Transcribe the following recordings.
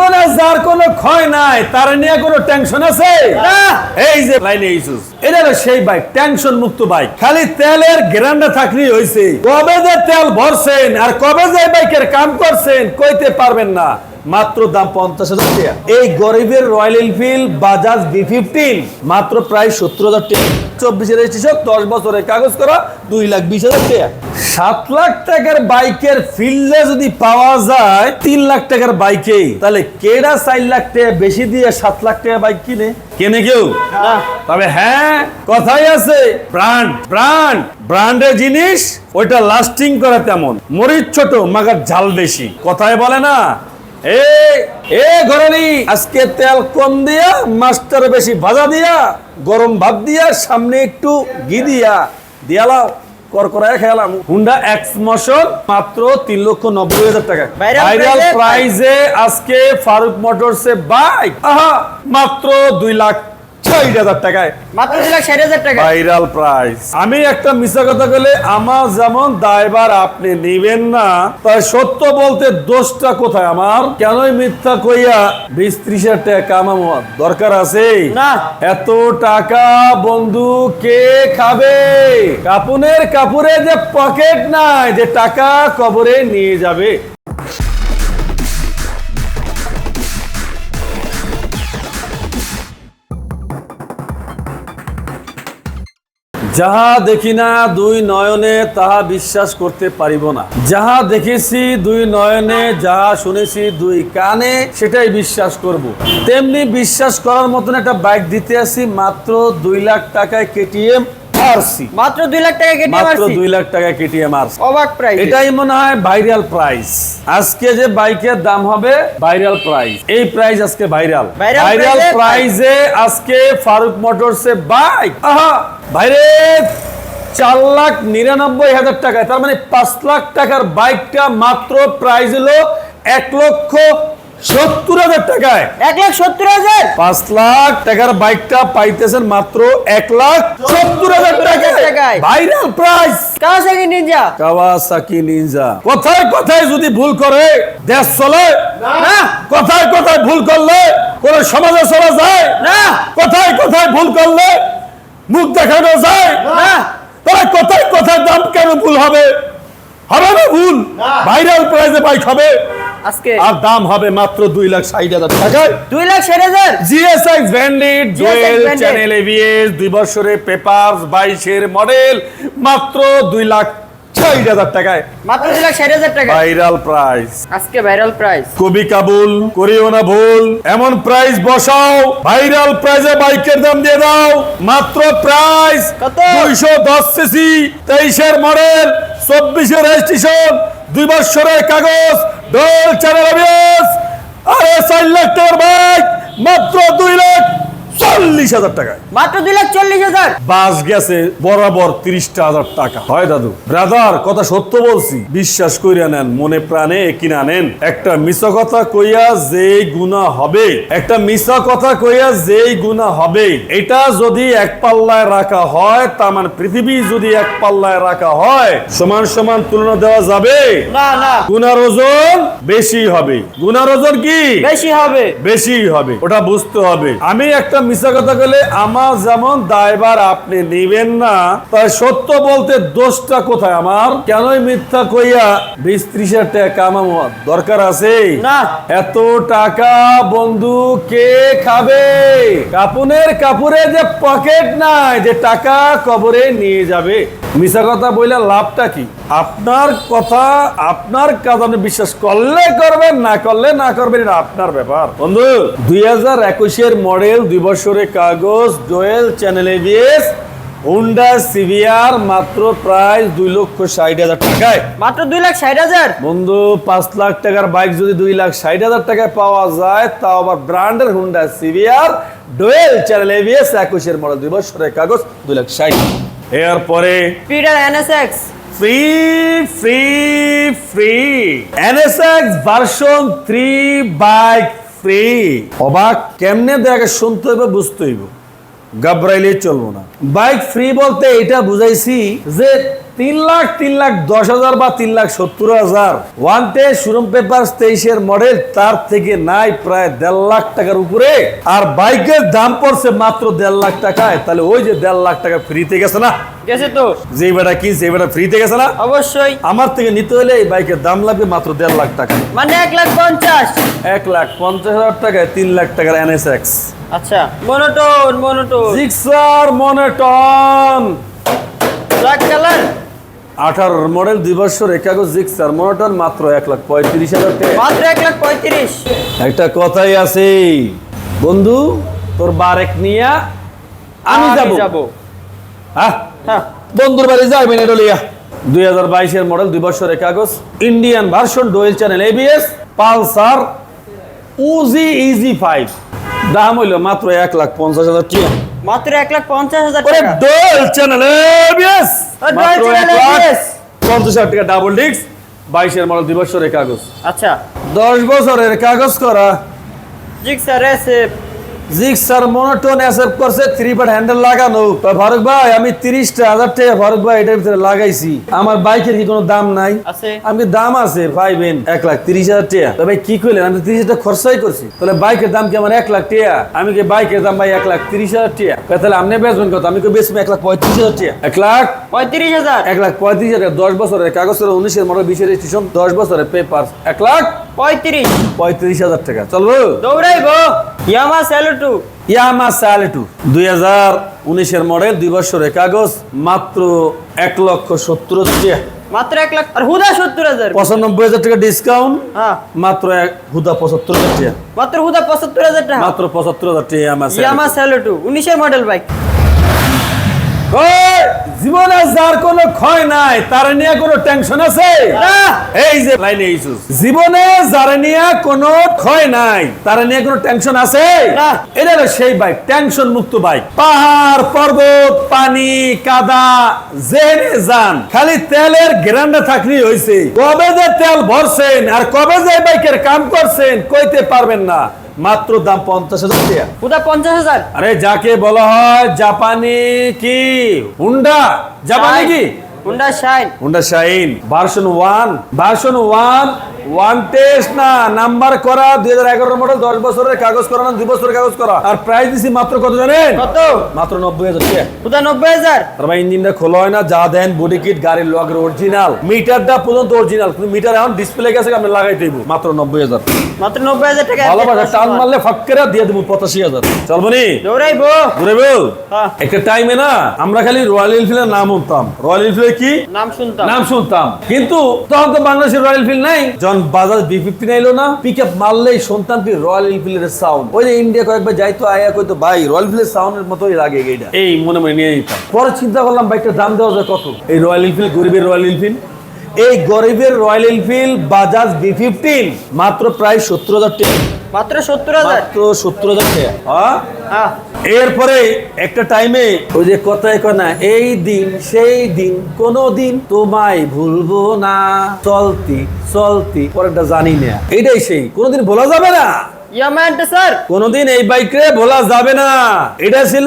জীবনে যার কোনো ক্ষয় নাই তার নিয়ে কোনো টেনশন আছে? এই যে লাইনে ইসুস এটা হলো সেই বাইক টেনশন মুক্ত বাইক খালি তেলের গ্যারান্টি থাকলেই হয়েছে কবে যে তেল ভরছেন আর কবে যে বাইকের কাম করছেন কইতে পারবেন না। মাত্র দাম পঞ্চাশ হাজার টাকা। এই গরিবের Royal Enfield Bajaj B fifteen মাত্র প্রায় সত্তর হাজার টাকা। চব্বিশের রেজিস্ট্রেশন দশ বছরের কাগজ করা দুই লাখ বিশ হাজার টাকা। সাত লাখ টাকার বাইকের ফিল্ডে যদি পাওয়া যায় তিন লাখ টাকার বাইকে তাহলে কেডা চার লাখ টাকা বেশি দিয়ে সাত লাখ টাকা বাইক কিনে? কেনে কেউ? তবে হ্যাঁ কথাই আছে ব্র্যান্ড ব্র্যান্ড ব্র্যান্ডের জিনিস ওইটা লাস্টিং করা তেমন। মরিচ ছোট মাগার ঝাল বেশি। কথায় বলে না। এ এ ঘরানি আজকে তেল কম দিয়া মাস্টার বেশি ভাজা দিয়া গরম ভাত দিয়া সামনে একটু ঘি দিয়া। দিয়ালাও করকরায় খেলাম। হুন্ডা এক্স মশল মাত্র তিন লক্ষ নব্বই হাজার টাকা। ভাইরাল প্রাইজে আজকে ফারুক মোটরসে এ বাইক আহা মাত্র দুই লাখ ছয় হাজার টাকায়। মাত্র ষাট হাজার টাকা। ভাইরাল প্রাইস আমি একটা মিথ্যা কথা বলে আমার যেমন দায়বার আপনি নিবেন না তাই সত্য বলতে দোষটা কোথায় আমার? কেনই মিথ্যা কইয়া বিশ ত্রিশ হাজার টাকা দরকার আছে? না। এত টাকা বন্ধু কে খাবে? কাপুনের কাপুরে যে পকেট নাই যে টাকা কবরে নিয়ে যাবে। যাহা দেখি না দুই নয়নে তাহা বিশ্বাস করতে পারিব না। যাহা দেখেছি দুই নয়নে যাহা শুনেছি দুই কানে সেটাই বিশ্বাস করব। তেমনি বিশ্বাস করার মতন একটা বাইক দিতে আসি মাত্র দুই লাখ টাকায় কেটিএম মাত্র লাখ টাকা কেটে মাত্র লাখ টাকায় কেটিএম অবাক প্রাইস। এটাই মনে হয় ভাইরাল প্রাইস। আজকে যে বাইকের দাম হবে ভাইরাল প্রাইস। এই প্রাইস আজকে ভাইরাল। ভাইরাল price প্রাইসে আজকে ফারুক মোটরস বাইক। আহা! ভাইরে চার লাখ নিরানব্বই হাজার টাকায় তার মানে পাঁচ লাখ টাকার বাইকটা মাত্র প্রাইজ হলো এক লক্ষ সত্তর হাজার টাকায়। এক লাখ সত্তর হাজার? পাঁচ লাখ টাকার বাইকটা পাইতেছেন মাত্র এক লাখ সত্তর হাজার টাকায়। Viral price Kawasaki Ninja Kawasaki Ninja কথায় কথায় যদি ভুল করে দেশ চলে না। কথায় কথায় ভুল করলে কোন সমাজে চলা যায় না। কথায় কথায় ভুল করলে মুখ দেখানো যায়? তারা কোথায় কোথায় দাম কেন ভুল হবে? হবে না ভুল? ভাইরাল প্রাইজে বাইক হবে। আজকে। আর দাম হবে মাত্র দুই লাখ ষাট হাজার টাকায়। দুই লাখ ষাট হাজার? জিএসএক্স ব্যান্ডেড জুয়েল। চ্যানেল এভিএস দুই বছরের পেপার বাইশের মডেল মাত্র দুই লাখ ষাট হাজার টাকায়। মাত্র দুই লাখ ষাট হাজার টাকা ভাইরাল প্রাইস। আজকে ভাইরাল প্রাইস। কবি কাবুল করিও না ভুল। এমন প্রাইস বসাও ভাইরাল প্রাইজে বাইকের দাম দিয়ে দাও। মাত্র প্রাইস কত? দুইশো দশ সিসি তেইশের মডেল চব্বিশের রেজিস্ট্রেশন দুই বছরের কাগজ ডোল চ্যানেল আরে চার লাখ টাকার বাইক মাত্র দুই লাখ। চল্লিশ হাজার টাকায়। মাত্র দুই লাখ চল্লিশ হাজার? বাস গেছে বরাবর তিরিশটা হাজার টাকা। হয় দাদু। ব্রাদার কথা সত্য বলছি। বিশ্বাস কইরা নেন মনে প্রাণে কিনা নেন। একটা মিছা কথা কইয়া যেই গুণা হবে একটা মিছা কথা কইয়া যেই গুণা হবে এটা যদি এক পাল্লায় রাখা হয় তার মানে পৃথিবী যদি এক পাল্লায় রাখা হয় সমান সমান তুলনা দেওয়া যাবে? না না। গুনার ওজন বেশি হবে। গুনার ওজন কি? বেশি হবে। বেশি হবে। ওটা বুঝতে হবে। আমি একটা মিথ্যা কথা বলে আমার যেমন দায়বার আপনি নিবেন না তাই সত্য বলতে দোষটা কোথায় আমার? কেনই মিথ্যা কইয়া বিশ ত্রিশ হাজার টাকা দরকার আছে? না। এত টাকা বন্ধু কে খাবে? কাপুনের কাপুরে যে পকেট নাই যে টাকা কবরে নিয়ে যাবে। মিশা কথা বইলে লাভটা কি? আপনার কথা আপনার কাজ আপনি বিশ্বাস করলে করবেন না করলে না করবেন এটা আপনার ব্যাপার। বন্ধু দুই হাজার একুশের মডেল দুই বছরের কাগজ dual channel ABS Honda CBR মাত্র প্রায় দুই লক্ষ ষাট হাজার টাকায়। মাত্র দুই লাখ ষাট হাজার? বন্ধু পাঁচ লাখ টাকার বাইক যদি দুই লাখ ষাট হাজার টাকায় পাওয়া যায় তাও আবার ব্র্যান্ডের Honda CBR dual channel ABS একুশের মডেল দুই বছরের কাগজ দুই লাখ ষাট। এরপরে স্পিডার NSX free free free NSX version three bike free অবাক? কেমনে দেখে শুনতে হইব বুঝতে হইব গাবরাইলে চলবো না। বাইক ফ্রি বলতে এটা বুঝাইছি যে তিন লাখ তিন লাখ দশ হাজার বা তিন লাখ সত্তর হাজার। ওয়ান টে শোরুম পেপার তেইশের মডেল তার থেকে নাই প্রায় দেড় লাখ টাকার উপরে। আর বাইকের দাম পড়ছে মাত্র দেড় লাখ টাকায়। তাহলে ওই যে দেড় লাখ টাকা ফ্রিতে গেছে না? গেছে তো। যে বেটা কিনছে এই বেটা ফ্রিতে গেছে না? অবশ্যই। আমার থেকে নিতে হলে এই বাইকের দাম লাগবে মাত্র দেড় লাখ টাকা। মানে এক লাখ পঞ্চাশ। এক লাখ পঞ্চাশ হাজার টাকায় তিন লাখ টাকার এনএসএক্স আচ্ছা monotone monotone Gixxer monotone black colour আঠারো মডেল দুই বছর জিক্সার মনোটন মাত্র এক লাখ পঁয়ত্রিশ হাজার টাকা। মাত্র এক লাখ পঁয়ত্রিশ। একটা কথাই আছে। বন্ধু তোর বারেক নিয়া আমি যাব। যাব। হ্যাঁ? হ্যাঁ। বন্ধুর বাড়ি যাবেন এডলিয়া? দুই হাজার বাইশের মডেল দুই বছরের কাগজ Indian version dual channel ABS Pulsar উজি ইজি ফাইভ দাম হইল মাত্র এক লাখ পঞ্চাশ হাজার টাকা। মাত্র এক লাখ পঞ্চাশ হাজার টাকা। চ্যানেল এবিএস পঞ্চাশ হাজার টাকা ডাবল ডিস্ক বাইশের মডেল দুই বছরের কাগজ। আচ্ছা। দশ বছরের কাগজ করা। Gixxer SF Gixxer monotone accept করছে থ্রি পার্ট হ্যান্ডেল লাগানো। ফারুক ভাই আমি তিরিশটা হাজার টাকা ফারুক ভাই এটার ভিতরে লাগাইছি। আমার বাইকের কি কোনো দাম নাই? আমি দাম আছে? পাইবেন এক লাখ তিরিশ হাজার টাকা। তবে কি করলেন আমি তিরিশ হাজার খরচাই করছি। তাহলে বাইকের দাম কি আমার এক লাখ টাকা? আমি কি বাইকের দাম ভাই এক লাখ তিরিশ হাজার টাকা? তাহলে আপনি বেচবেন কত? আমি কি বেচবো এক লাখ পঁয়ত্রিশ হাজার টাকা? এক লাখ? পঁয়ত্রিশ হাজার। এক লাখ পঁয়ত্রিশ হাজার দশ বছরের কাগজ করে উনিশের মডেল বিশের রেজিস্ট্রেশন দশ বছরের পেপার এক লাখ? পঁয়ত্রিশ। পঁয়ত্রিশ হাজার টাকা। চলবো? দৌড়াইবো। ইয়ামা স্যালুটু ইয়ামা স্যালেটু দুই হাজার উনিশের মডেল দুই বছরের কাগজ মাত্র এক লক্ষ সত্তর মাত্র এক লাখ আর হুদা সত্তর হাজার। পঁচানব্বই হাজার টাকা ডিসকাউন্ট হ্যাঁ। মাত্র এক হুদা পঁচাত্তর হাজার টাকা। মাত্র হুদা পঁচাত্তর হাজার টাকা। মাত্র পঁচাত্তর হাজার টাকা ইয়ামা স্যালুটু উনিশের মডেল বাইক জীবনে যার কোনো ক্ষয় নাই তার নিয়ে কোনো টেনশন আছে? এই যে লাইনে জীবনে যার নিয়ে কোনো ক্ষয় নাই তার নিয়ে কোনো টেনশন আছে? এটা সেই বাইক টেনশন মুক্ত বাইক পাহাড় পর্বত পানি কাদা জেনে যান খালি তেলের গ্যারান্টি থাকলেই হয়েছে কবে যে তেল ভরছেন আর কবে যে বাইকের কাম করছেন কইতে পারবেন না। মাত্র দাম পঞ্চাশ হাজার টাকা। হুদা পঞ্চাশ হাজার। আরে যাকে বলা হয় জাপানি কি? হুন্ডা। জাপানি কি? Honda Shine. Honda Shine. Version one. Version one one test না নাম্বার করা দুই হাজার এগারো মডেল দশ বছরের কাগজ করা না দুই বছরের কাগজ করা। আর প্রাইস দিছি মাত্র কত জানেন? কত? মাত্র নব্বই হাজার টাকা নব্বই হাজার? আর ইঞ্জিনটা খোলা হয় না যা দেন বডি কিট গাড়ির লগের অরিজিনাল মিটারটা পর্যন্ত অরিজিনাল কিন্তু মিটার এখন ডিসপ্লে গেছে আমি লাগাই দেবো। মাত্র নব্বই হাজার। মাত্র নব্বই হাজার টাকা ভালোবাসা টান মারলে ফাক্কেরা দিয়ে দেবো পঁচাশি হাজার। চলবো নি দৌড়াইবো। ঘুরে হ্যাঁ। একটা টাইমে না আমরা খালি রয়্যাল এনফিল্ডের নাম শুনতাম। রয়্যাল এনফিল্ড কি? নাম শুনতাম। নাম শুনতাম। কিন্তু তখন তো বাংলাদেশের রয়্যাল এনফিল্ড নাই। যখন বাজাজ বি ফিফটি নাইলো না পিক আপ মারলেই সন্তানটি রয়্যাল এনফিল্ডের সাউন্ড ওই যে ইন্ডিয়া কয়েকবার যাইতো আয়া কইতো ভাই রয়্যাল এনফিল্ডের সাউন্ডের মতোই লাগে এইটা। এই মনে মনে নিয়ে নিতাম। পরে চিন্তা করলাম বাইকটার দাম দেওয়া যায় কত? এই রয়্যাল এনফিল্ড গরিবের রয়্যাল এনফিল্ড এই গরিবের Royal Enfield Bajaj B fifteen মাত্র প্রায় সত্তর হাজার টাকা। মাত্র সত্তর হাজার। মাত্র সত্তর হাজার টাকা। হ্যাঁ? হ্যাঁ। এরপরে একটা টাইমে ওই যে কথায় কনা এই দিন সেই দিন কোনো দিন তোমায় ভুলবো না। চলতি চলতি পরেরটা জানি না। এটাই সেই। কোনোদিন ভোলা যাবে না। কোনোদিন এই বাইকে ভোলা যাবে না। এটা ছিল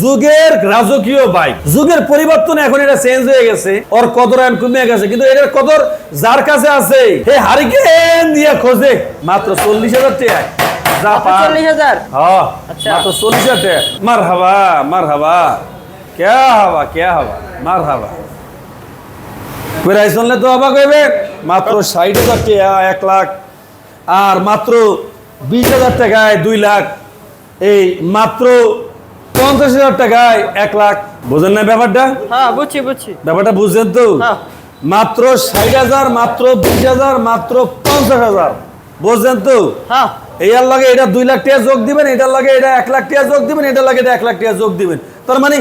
যুগের রাজকীয় বাইক। যুগের পরিবর্তন এখন এটা চেঞ্জ হয়ে গেছে ওর কদর এখন কমে গেছে কিন্তু এটার কদর যার কাছে আছে হে হারিকেন দিয়া খোঁজে মাত্র চল্লিশ হাজার টাকা। হ্যাঁ, মাত্র চল্লিশ হাজার? টাকা মার হাবা মার হাবা কে হাবা কে হাবা মার হাবা পেরাই শুনলে তো অবাক হইবে মাত্র ষাট হাজার টাকা এক লাখ। আর মাত্র বিশ হাজার টাকায় দুই লাখ। এই মাত্র পঞ্চাশ হাজার টাকায় এক লাখ। বুঝেন না ব্যাপারটা? হ্যাঁ বুঝছি বুঝছি। ব্যাপারটা বুঝছেন তো? হ্যাঁ। মাত্র ষাট হাজার মাত্র বিশ হাজার মাত্র পঞ্চাশ হাজার। বুঝছেন তো? হ্যাঁ। এটার লাগে এটা দুই লাখ টাকা যোগ দিবেন এটার লাগে এটা এক লাখ টাকা যোগ দিবেন এটার লাগে এটা এক লাখ টাকা যোগ দিবেন। তার মানে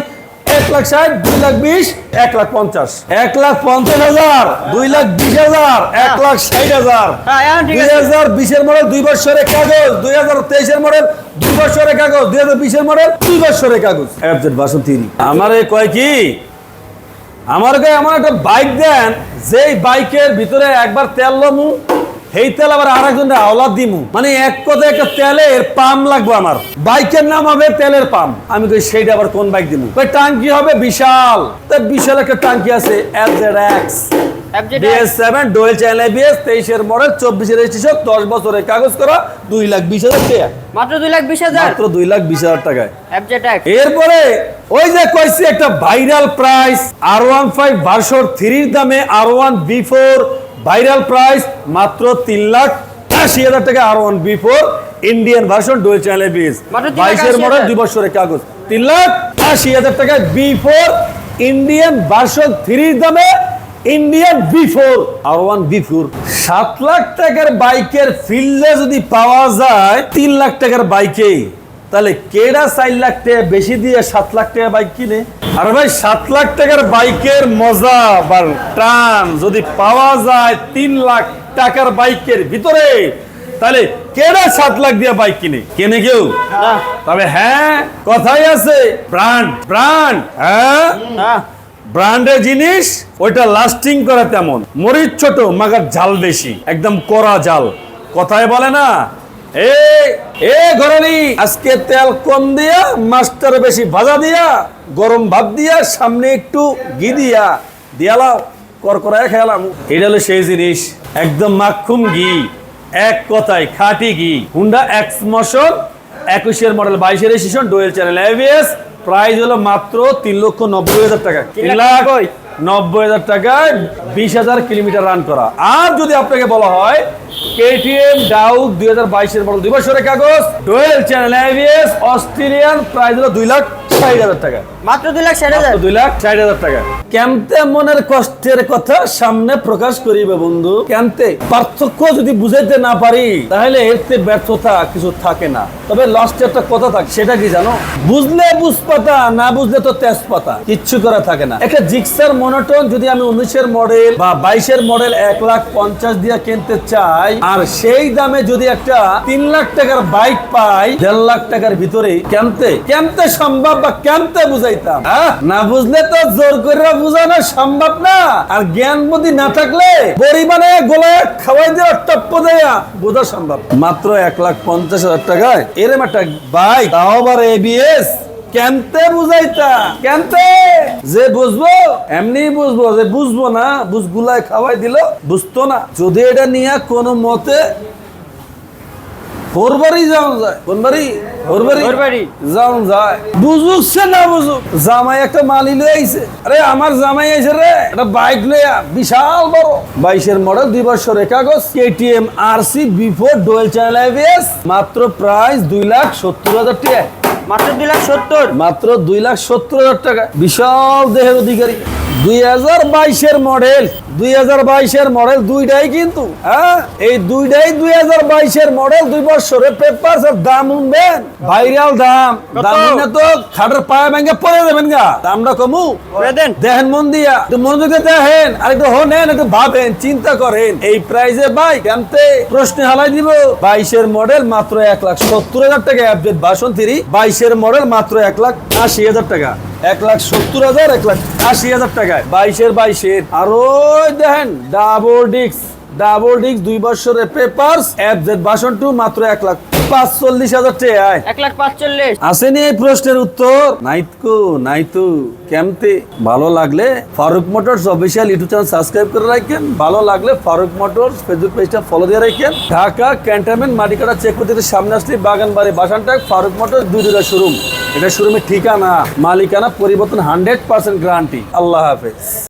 এক লাখ ষাট দুই লাখ বিশ এক লাখ পঞ্চাশ। এক লাখ পঞ্চাশ হাজার দুই লাখ বিশ হাজার এক লাখ ষাট হাজার। হ্যাঁ দুই হাজার বিশের মডেল দুই বছরের কাগজ। দুই হাজার তেইশের মডেল দুই বছরের কাগজ। দুই হাজার বিশের মডেল দুই বছরের কাগজ। অ্যাবজেট বাসন তিন আমার কয় কি? আমার গায়ে এমন একটা বাইক দেন যেই বাইকের ভিতরে একবার তেল লমু এই তেল আবার আর একজন আওলাদ দিমু। মানে এক কথা একটা তেলের পাম্প লাগবে আমার। বাইকের নাম হবে তেলের পাম্প। আমি কই সেইটা আবার কোন বাইক দিমু? টাঙ্কি হবে বিশাল। তা বিশাল একটা টাঙ্কি আছে এক্স। FZ BS seven dual channel BS তেইশের মডেল চব্বিশের রেজিস্ট্রেশন দশ বছরের কাগজ করা দুই লাখ বিশ হাজার টাকা। মাত্র দুই লাখ বিশ হাজার? মাত্র দুই লাখ বিশ হাজার টাকায়। এরপরে ওই যে কইছি একটা ভাইরাল প্রাইস আর ওয়ান ফাইভ ভার্সন থ্রির দামে আর one B four viral price মাত্র তিন লাখ আশি হাজার টাকা আর one B four Indian version dual channel lakh বাইশের মডেল। দুই বছরের কাগজ। তিন লাখ আশি হাজার টাকায় বি ফোর ইন্ডিয়ান ভার্সন থ্রির দামে Indian B four R one B four সাত লাখ টাকার বাইকের ফিল্ডে যদি পাওয়া যায় তিন লাখ টাকার বাইকে তাহলে কেডা চার লাখ টাকা বেশি দিয়ে সাত লাখ টাকা বাইক কিনে? আর ভাই সাত লাখ টাকার বাইকের মজা বা টান যদি পাওয়া যায় তিন লাখ টাকার বাইকের ভিতরে তাহলে কেডা সাত লাখ দিয়ে বাইক কিনে? কেনে কেউ? তবে হ্যাঁ কথাই আছে ব্র্যান্ড ব্র্যান্ড হ্যাঁ? ব্র্যান্ডের জিনিস ওইটা লাস্টিং করে তেমন। মরিচ ছোট মাগার জাল বেশি একদম কড়া জাল কথায় বলে না। এ এ ঘরানি আজকে তেল কম দিয়া মাস্টার বেশি ভাজা দিয়া গরম দিয়া সামনে একটু ঘি দিয়া। দিয়ালাও করকরায় খেলাম। এটা হলো সেই জিনিস একদম মাখুম ঘি এক কথায় খাঁটি ঘি। হুন্ডা এক্স মশন একুশের মডেল বাইশের ডোয়েল চ্যানেল এভিএস প্রাইস হলো মাত্র তিন লক্ষ নব্বই হাজার টাকা। তিন লাখ নব্বই। হাজার টাকায় বিশ হাজার কিলোমিটার রান করা। আর যদি আপনাকে বলা হয় কেটিএম ডাউক দুই হাজার বাইশের মডেল দুই বছরের কাগজ অস্ট্রেলিয়ান প্রাইস হলো দুই লাখ ষাট হাজার টাকা। মাত্র দুই লাখ হাজার। টাকা। থাকে না। একটা কিচ্ছু করা থাকে না। একটা জিক্সার মনোটন যদি আমি উনিশের মডেল বা বাইশের মডেল এক লাখ পঞ্চাশ দিয়ে কিনতে চাই, আর সেই দামে যদি একটা তিন লাখ টাকার বাইক পাই, দেড় লাখ টাকার ভিতরে, কেমতে? কেমতে সম্ভব বা কেমতে বুঝাইতাম। না বুঝলে তো জোর করে বুঝানো সম্ভব না। আর জ্ঞান বুদ্ধি না থাকলে পরিমাণে গোলায় খাওয়াই দেওয়া টপ্প দেয়া বোঝা সম্ভব। মাত্র এক লাখ পঞ্চাশ হাজার টাকায় এরম একটা বাইক তাও আবার এবিএস কেমতে বুঝাইতা? কেমতে যে বুঝব, এমনি বুঝব, যে বুঝব না বুঝগুলায় খাওয়াই দিল, বুঝতো না। যদি এটা নিয়ে কোনো মতে ফোরবারই যাওয়া যায়। কোন বাড়ি ফোরবারই ফোরবাড়ি। যাওয়া যায়। বুঝুক সে না বুঝুক জামাই একটা মালি লয়ে আইছে। আরে আমার জামাই আইছে রে একটা বাইক লইয়া বিশাল বড়। বাইশের মডেল দুই বছরের কাগজ KTM R C B four dual channel ABS মাত্র প্রাইস দুই লাখ সত্তর হাজার টাকা। মাত্র দুই লাখ সত্তর। মাত্র দুই লাখ সত্তর হাজার টাকা। বিশাল দেহের অধিকারী। দুই হাজার বাইশের মডেল দুই হাজার বাইশের মডেল দুইটাই কিন্তু হ্যাঁ? এই দুইটাই দুই হাজার বাইশের মডেল দুই বছরের পেপার দাম উঠবেন ভাইরাল দাম। দাম উঠলে তো খাটের পায়ে ভেঙে পড়ে দেবেন গা। দামটা কমু। দেখেন মন দিয়া। একটু মনোযোগ দেখেন আর একটু হনেন একটু ভাবেন চিন্তা করেন। এই প্রাইজে ভাই জানতে প্রশ্নে হালাই দিব। বাইশের মডেল মাত্র এক লাখ সত্তর হাজার টাকা অ্যাপডেট বাসন থ্রি বাইশের মডেল মাত্র এক লাখ আশি হাজার টাকা। এক লাখ সত্তর হাজার এক লাখ আশি হাজার টাকায় বাইশের বাইশের আরও দেখেন ডাবল ডিক্স ডাবল ডিক্স দুই বছরের পেপার্স অ্যাপজেট বাসন টু মাত্র এক লাখ পাঁচচল্লিশ হাজার টাকায়। এক লাখ পাঁচচল্লিশ। আসেনি এই প্রশ্নের উত্তর? নাইতকো নাইতু কেমতে? ভালো লাগলে Farooq Motors official YouTube channel subscribe করে রাখেন। ভালো লাগলে ফারুক মোটরস ফেসবুক পেজটা ফলো দিয়ে রাখেন। ঢাকা ক্যান্টনমেন্ট মাটিকাটা চেক করতে সামনে আসলে বাগান বাড়ি বাসানটাক ফারুক মোটরস দুই দুটা শোরুম এটা শোরুমের ঠিকানা মালিকানা পরিবর্তন হান্ড্রেড পার্সেন্ট গ্যারান্টি আল্লাহ হাফেজ।